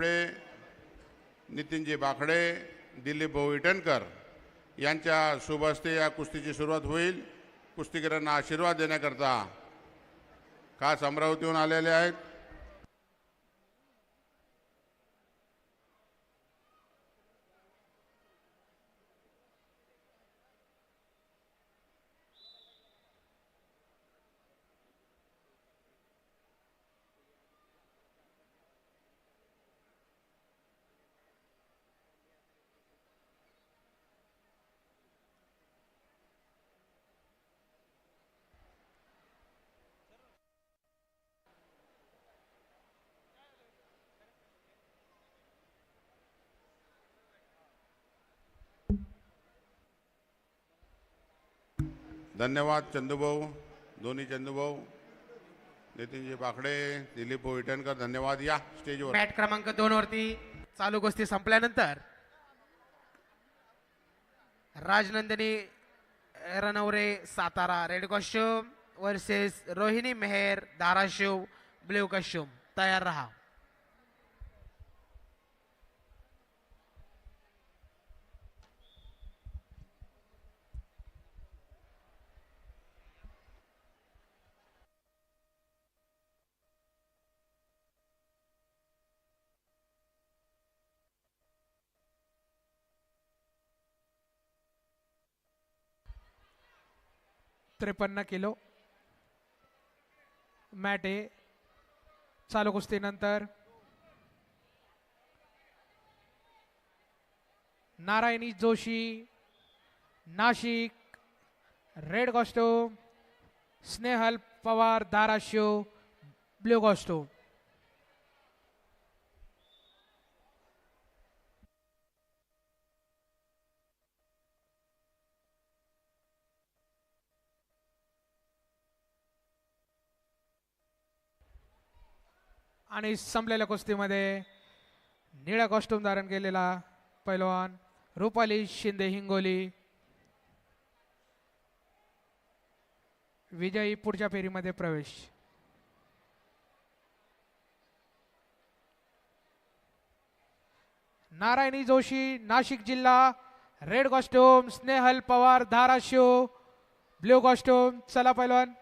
शेळपडे नितीनजी बाकडे दिलीप भाऊ इटनकर यांच्या शुभ हस्ते या कुस्तीची सुरुवात होईल. कुस्तीगिरांना आशीर्वाद देण्याकरता खास अमरावतीहून आलेले आहेत. धन्यवाद चंदूभाऊ. दोन्ही चंदूभाऊ. नितीनजी बाकडे दिलीप भाऊ इटनकर धन्यवाद. या स्टेजवर. बॅट क्रमांक दोन वरती चालू गोष्टी संपल्यानंतर Rajnandini Ranaware Satara red costume versus Rohini Meher Dharashiv blue costume. तयार रहा. त्रेपन्न किलो. मॅटे चालू कुस्तीनंतर. Narayani Joshi Nashik red costume Snehal Pawar Dharashiv blue costume आणि संपलेल्या कुस्तीमध्ये निळा कॉस्ट्यूम धारण केलेला पैलवान रुपाली शिंदे हिंगोली. विजयी पुढच्या फेरीमध्ये प्रवेश. नारायणी जोशी नाशिक जिल्हा red costume Snehal Pawar Dharashiv blue costume चला पैलवान.